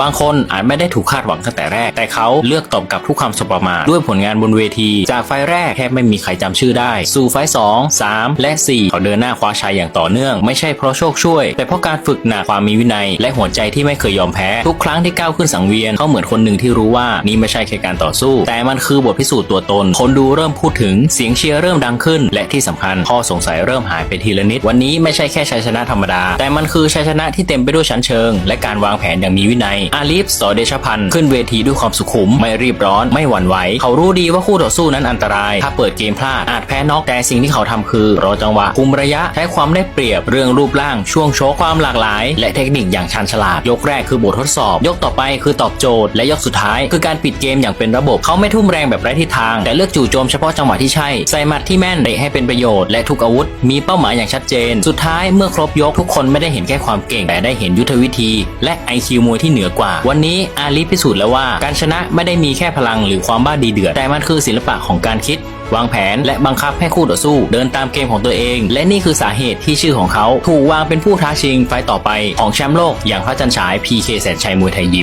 บางคนอาจไม่ได้ถูกคาดหวังตั้งแต่แรก แต่เขาเลือกตอบกลับทุกคำสบประมาทด้วยผลงานบนเวที จากไฟแรกแทบไม่มีใครจำชื่อได้ สู่ไฟล์สองสามและสี่เขาเดินหน้าคว้าชัยอย่างต่อเนื่อง ไม่ใช่เพราะโชคช่วย แต่เพราะการฝึกหนักความมีวินัย และหัวใจที่ไม่เคยยอมแพ้ทุกครั้งที่ก้าวขึ้นสังเวียนเขาเหมือนคนหนึ่งที่รู้ว่านี่ไม่ใช่แค่การต่อสู้ แต่มันคือบทพิสูจน์ตัวตน คนดูเริ่มพูดถึงเสียงเชียร์เริ่มดังขึ้น และที่สำคัญข้อสงสัยเริ่มหายไปทีละนิด วันนี้ไม่ใช่แค่ชัยชนะธรรมดา แต่มันคือชัยชนะที่เต็มไปด้วยชั้นเชิง และการวางแผนอย่างมีวินัยอาลีฟสอเดชพันธ์ขึ้นเวทีด้วยความสุขุม ไม่รีบร้อนไม่หวั่นไหว เขารู้ดีว่าคู่ต่อสู้นั้นอันตราย ถ้าเปิดเกมพลาดอาจแพ้น็อกแต่สิ่งที่เขาทำคือ รอจังหวะคุมระยะใช้ความได้เปรียบเรื่องรูปร่างช่วงโชว์ความหลากหลาย และเทคนิคอย่างชันฉลาด ยกแรกคือบททดสอบ ยกต่อไปคือตอบโจทย์ และยกสุดท้าย คือการปิดเกมอย่างเป็นระบบเขาไม่ทุ่มแรงแบบไร้ทิศทาง แต่เลือกจู่โจมเฉพาะจังหวะที่ใช่ใส่หมัดที่แม่นเตะให้เป็นประโยชน์และทุกอาวุธ มีเป้าหมายอย่างชัดเจน สุดท้ายเมื่อครบยกทุกคนไม่ได้เห็นแค่ความเก่งแต่ได้เห็นยุทธวิธี และไอคิวมวยที่เหนือกว่า วันนี้อาลีพิสูจน์แล้วว่าการชนะไม่ได้มีแค่พลังหรือความบ้าดีเดือดแต่มันคือศิลปะของการคิดวางแผนและบังคับให้คู่ต่อสู้ เดินตามเกมของตัวเอง และนี่คือสาเหตุที่ชื่อของเขา ถูกวางเป็นผู้ท้าชิงไฟต์ต่อไปของแชมป์โลกอย่างพระจันฉาย PK แสนชัยมวยไทยยิม